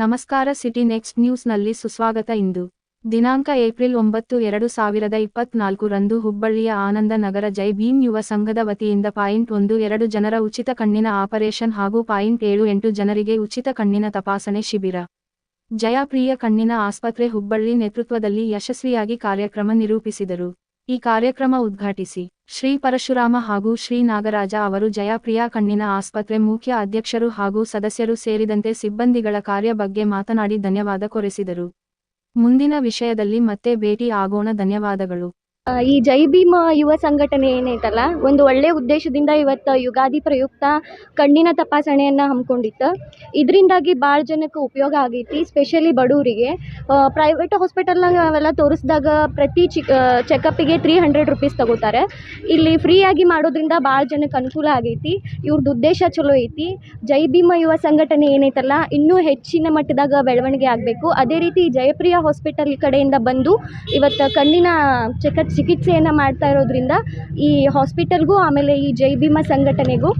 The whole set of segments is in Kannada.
ನಮಸ್ಕಾರ ಸಿಟಿ ನೆಕ್ಸ್ಟ್ ನ್ಯೂಸ್ನಲ್ಲಿ ಸುಸ್ವಾಗತ ಇಂದು. ದಿನಾಂಕ ಏಪ್ರಿಲ್ ಒಂಬತ್ತು, ಎರಡು ಸಾವಿರದ ಇಪ್ಪತ್ನಾಲ್ಕು ರಂದು ಹುಬ್ಬಳ್ಳಿಯ ಆನಂದ ನಗರ ಜೈ ಭೀಮ್ ಯುವ ಸಂಘದ ವತಿಯಿಂದ ಪಾಯಿಂಟ್ ಒಂದು, ಎರಡು ಜನರ ಉಚಿತ ಕಣ್ಣಿನ ಆಪರೇಷನ್ ಹಾಗೂ ಪಾಯಿಂಟ್ ಏಳು, ಎಂಟು ಜನರಿಗೆ ಉಚಿತ ಕಣ್ಣಿನ ತಪಾಸಣೆ ಶಿಬಿರ. ಜಯಪ್ರಿಯ ಕಣ್ಣಿನ ಆಸ್ಪತ್ರೆ ಹುಬ್ಬಳ್ಳಿ ನೇತೃತ್ವದಲ್ಲಿ ಯಶಸ್ವಿಯಾಗಿ ಕಾರ್ಯಕ್ರಮ ನಿರೂಪಿಸಿದರು. ಈ ಕಾರ್ಯಕ್ರಮ ಉದ್ಘಾಟಿಸಿ ಶ್ರೀ ಪರಶುರಾಮ ಹಾಗೂ ಶ್ರೀ ನಾಗರಾಜ ಅವರು ಜಯಪ್ರಿಯ ಕಣ್ಣಿನ ಆಸ್ಪತ್ರೆ ಮುಖ್ಯ ಅಧ್ಯಕ್ಷರು ಹಾಗೂ ಸದಸ್ಯರು ಸೇರಿದಂತೆ ಸಿಬ್ಬಂದಿಗಳ ಕಾರ್ಯ ಬಗ್ಗೆ ಮಾತನಾಡಿ ಧನ್ಯವಾದ ಕೊರೆಸಿದರು. ಮುಂದಿನ ವಿಷಯದಲ್ಲಿ ಮತ್ತೆ ಭೇಟಿ ಆಗೋಣ. ಧನ್ಯವಾದಗಳು. ಈ ಜೈ ಭೀಮ್ ಯುವ ಸಂಘಟನೆ ಏನೈತಲ್ಲ ಒಂದು ಒಳ್ಳೆ ಉದ್ದೇಶದಿಂದ ಇವತ್ತು ಯುಗಾದಿ ಪ್ರಯುಕ್ತ ಕಣ್ಣಿನ ತಪಾಸಣೆಯನ್ನು ಹಮ್ಮಿಕೊಂಡಿತ್ತು. ಇದರಿಂದಾಗಿ ಭಾಳ ಜನಕ್ಕೆ ಉಪಯೋಗ ಆಗೈತಿ ಸ್ಪೆಷಲಿ ಬಡವರಿಗೆ ಪ್ರೈವೇಟ್ ಹಾಸ್ಪಿಟಲ್ನಾಗ ಅವೆಲ್ಲ ತೋರಿಸಿದಾಗ ಪ್ರತಿ ಚಿ ಚೆಕಪ್ಪಿಗೆ ತ್ರೀ ಹಂಡ್ರೆಡ್ ರುಪೀಸ್ ತಗೋತಾರೆ. ಇಲ್ಲಿ ಫ್ರೀಯಾಗಿ ಮಾಡೋದ್ರಿಂದ ಭಾಳ ಜನಕ್ಕೆ ಅನುಕೂಲ ಆಗೈತಿ ಇವ್ರದ್ದು ಉದ್ದೇಶ ಚಲೋ ಐತಿ. ಜೈ ಭೀಮ ಯುವ ಸಂಘಟನೆ ಏನೈತಲ್ಲ ಇನ್ನೂ ಹೆಚ್ಚಿನ ಮಟ್ಟದಾಗ ಬೆಳವಣಿಗೆ ಆಗಬೇಕು. ಅದೇ ರೀತಿ ಜಯಪ್ರಿಯ ಹಾಸ್ಪಿಟಲ್ ಕಡೆಯಿಂದ ಬಂದು ಇವತ್ತು ಕಣ್ಣಿನ ಚಿಕ ಚಿಕಿತ್ಸೆಯನ್ನು ಮಾಡ್ತಾ ಇರೋದ್ರಿಂದ ಈ ಹಾಸ್ಪಿಟಲ್ಗೂ ಆಮೇಲೆ ಈ ಜೈ ಭೀಮಾ ಸಂಘಟನೆಗೂ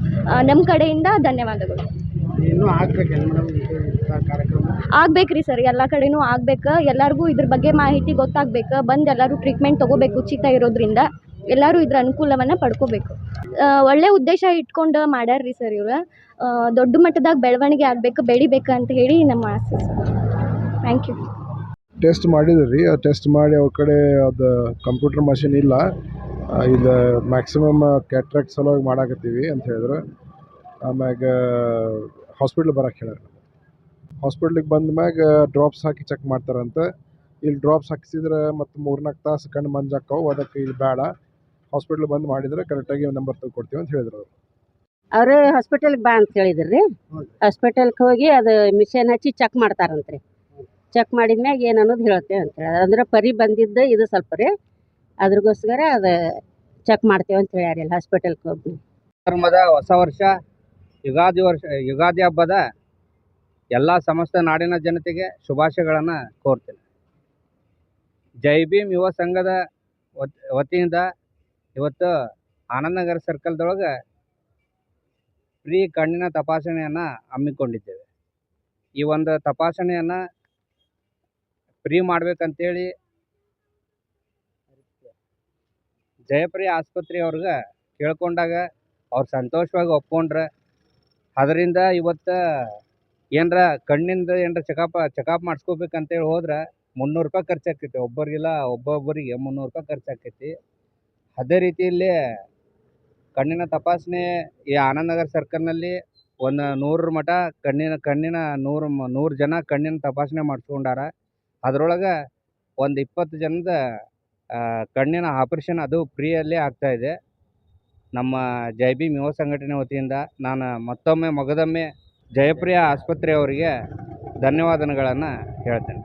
ನಮ್ಮ ಕಡೆಯಿಂದ ಧನ್ಯವಾದಗಳು. ಆಗ್ಬೇಕ್ರಿ ಸರ್ ಎಲ್ಲ ಕಡೆನೂ ಆಗ್ಬೇಕು. ಎಲ್ಲರಿಗೂ ಇದ್ರ ಬಗ್ಗೆ ಮಾಹಿತಿ ಗೊತ್ತಾಗ್ಬೇಕು. ಬಂದು ಎಲ್ಲರೂ ಟ್ರೀಟ್ಮೆಂಟ್ ತೊಗೋಬೇಕು ಉಚಿತ ಇರೋದ್ರಿಂದ. ಎಲ್ಲರೂ ಇದ್ರ ಅನುಕೂಲವನ್ನು ಪಡ್ಕೋಬೇಕು. ಒಳ್ಳೆ ಉದ್ದೇಶ ಇಟ್ಕೊಂಡು ಮಾಡ್ಯಾರ್ರಿ ಸರ್ ಇವ್ರು. ದೊಡ್ಡ ಮಟ್ಟದಾಗ ಬೆಳವಣಿಗೆ ಆಗಬೇಕು ಬೆಳಿಬೇಕು ಅಂತ ಹೇಳಿ ನಮ್ಮ ಆಸೆ ಸರ್. ಥ್ಯಾಂಕ್ ಯು ಟೆಸ್ಟ್ ಮಾಡಿದ್ರಿ ರೀ. ಟೆಸ್ಟ್ ಮಾಡಿ ಅವ್ರ ಕಡೆ ಅದು ಕಂಪ್ಯೂಟರ್ ಮಷಿನ್ ಇಲ್ಲ. ಇದು ಮ್ಯಾಕ್ಸಿಮಮ್ ಕ್ಯಾಟ್ರಾಕ್ಟ್ ಸಲುವಾಗಿ ಮಾಡಾಕತ್ತೀವಿ ಅಂತ ಹೇಳಿದ್ರು. ಆಮ್ಯಾಗ ಹಾಸ್ಪಿಟ್ಲ್ ಬರಕ್ಕೆ ಹೇಳ್ಯಾರ ಹಾಸ್ಪಿಟ್ಲಿಗೆ ಬಂದ ಮ್ಯಾಗ ಡ್ರಾಪ್ಸ್ ಹಾಕಿ ಚೆಕ್ ಮಾಡ್ತಾರಂತೆ. ಇಲ್ಲಿ ಡ್ರಾಪ್ಸ್ ಹಾಕಿಸಿದ್ರೆ ಮತ್ತು ಮೂರ್ನಾಲ್ಕು ತಾಸು ಕಣ್ಣು ಮಂಜಾಕ್ಕವು ಅದಕ್ಕೆ ಇಲ್ಲಿ ಬೇಡ ಹಾಸ್ಪಿಟ್ಲ್ ಬಂದು ಮಾಡಿದರೆ ಕರೆಕ್ಟಾಗಿ ನಂಬರ್ ಕೊಡ್ತೀವಿ ಅಂತ ಹೇಳಿದ್ರು ಅವರು. ಅವರು ಹಾಸ್ಪಿಟಲ್ಗೆ ಬಾ ಅಂತ ಹೇಳಿದ್ರು. ರೀ ಹಾಸ್ಪಿಟಲ್ಗೆ ಹೋಗಿ ಅದು ಮಿಷನ್ ಹಚ್ಚಿ ಚೆಕ್ ಮಾಡ್ತಾರಂತ್ರಿ. ಚೆಕ್ ಮಾಡಿದ್ಮ್ಯಾಗ ಏನು ಅನ್ನೋದು ಹೇಳ್ತೇವೆ ಅಂತ ಹೇಳಿ ಅಂದ್ರೆ ಪರಿ ಬಂದಿದ್ದು ಇದು ಸ್ವಲ್ಪ ರೀ, ಅದ್ರಗೋಸ್ಕರ ಅದು ಚೆಕ್ ಮಾಡ್ತೇವೆ ಅಂತ ಹೇಳ್ಯಾರ ಇಲ್ಲಿ ಹಾಸ್ಪಿಟಲ್ಗೆ ಹೋಗಿ. ಧರ್ಮದ ಹೊಸ ವರ್ಷ, ಯುಗಾದಿ ವರ್ಷ, ಯುಗಾದಿ ಹಬ್ಬದ ಎಲ್ಲ ಸಮಸ್ತ ನಾಡಿನ ಜನತೆಗೆ ಶುಭಾಶಯಗಳನ್ನು ಕೋರ್ತೇನೆ. ಜೈ ಭೀಮ್ ಯುವ ಸಂಘದ ವತ್- ವತಿಯಿಂದ ಇವತ್ತು ಆನಂದನಗರ ಸರ್ಕಲ್ದೊಳಗೆ ಫ್ರೀ ಕಣ್ಣಿನ ತಪಾಸಣೆಯನ್ನು ಹಮ್ಮಿಕೊಂಡಿದ್ದೇವೆ. ಈ ಒಂದು ತಪಾಸಣೆಯನ್ನು ಫ್ರೀ ಮಾಡ್ಬೇಕಂತೇಳಿ ಜಯಪ್ರಿಯ ಆಸ್ಪತ್ರೆಯವ್ರಿಗೆ ಕೇಳ್ಕೊಂಡಾಗ ಅವ್ರು ಸಂತೋಷವಾಗಿ ಒಪ್ಕೊಂಡ್ರೆ. ಅದರಿಂದ ಇವತ್ತು ಏನರ ಕಣ್ಣಿಂದ ಏನರ ಚೆಕಪ್ ಚೆಕಪ್ ಮಾಡಿಸ್ಕೋಬೇಕಂತೇಳಿ ಹೋದ್ರೆ ಮುನ್ನೂರು ರೂಪಾಯಿ ಖರ್ಚು ಆಕೈತಿ ಒಬ್ಬರಿಗಿಲ್ಲ, ಒಬ್ಬೊಬ್ಬರಿಗೆ ಮುನ್ನೂರು ರೂಪಾಯಿ ಖರ್ಚು ಆಕೈತಿ ಅದೇ ರೀತಿಯಲ್ಲಿ ಕಣ್ಣಿನ ತಪಾಸಣೆ ಈ ಆನಂದನಗರ ಸರ್ಕಲ್ನಲ್ಲಿ ಒಂದು ನೂರರ ಮಠ ಕಣ್ಣಿನ ಕಣ್ಣಿನ ನೂರು ನೂರು ಜನ ಕಣ್ಣಿನ ತಪಾಸಣೆ ಮಾಡಿಸ್ಕೊಂಡಾರ. ಅದರೊಳಗೆ ಒಂದು ಇಪ್ಪತ್ತು ಜನದ ಕಣ್ಣಿನ ಆಪ್ರೇಷನ್ ಅದು ಫ್ರೀಯಲ್ಲೇ ಆಗ್ತಾಯಿದೆ ನಮ್ಮ ಜೈ ಭೀಮ್ ಯುವ ಸಂಘಟನೆ ವತಿಯಿಂದ ನಾನು ಮತ್ತೊಮ್ಮೆ ಮಗದೊಮ್ಮೆ ಜಯಪ್ರಿಯ ಆಸ್ಪತ್ರೆಯವರಿಗೆ ಧನ್ಯವಾದಗಳನ್ನು ಹೇಳ್ತೇನೆ.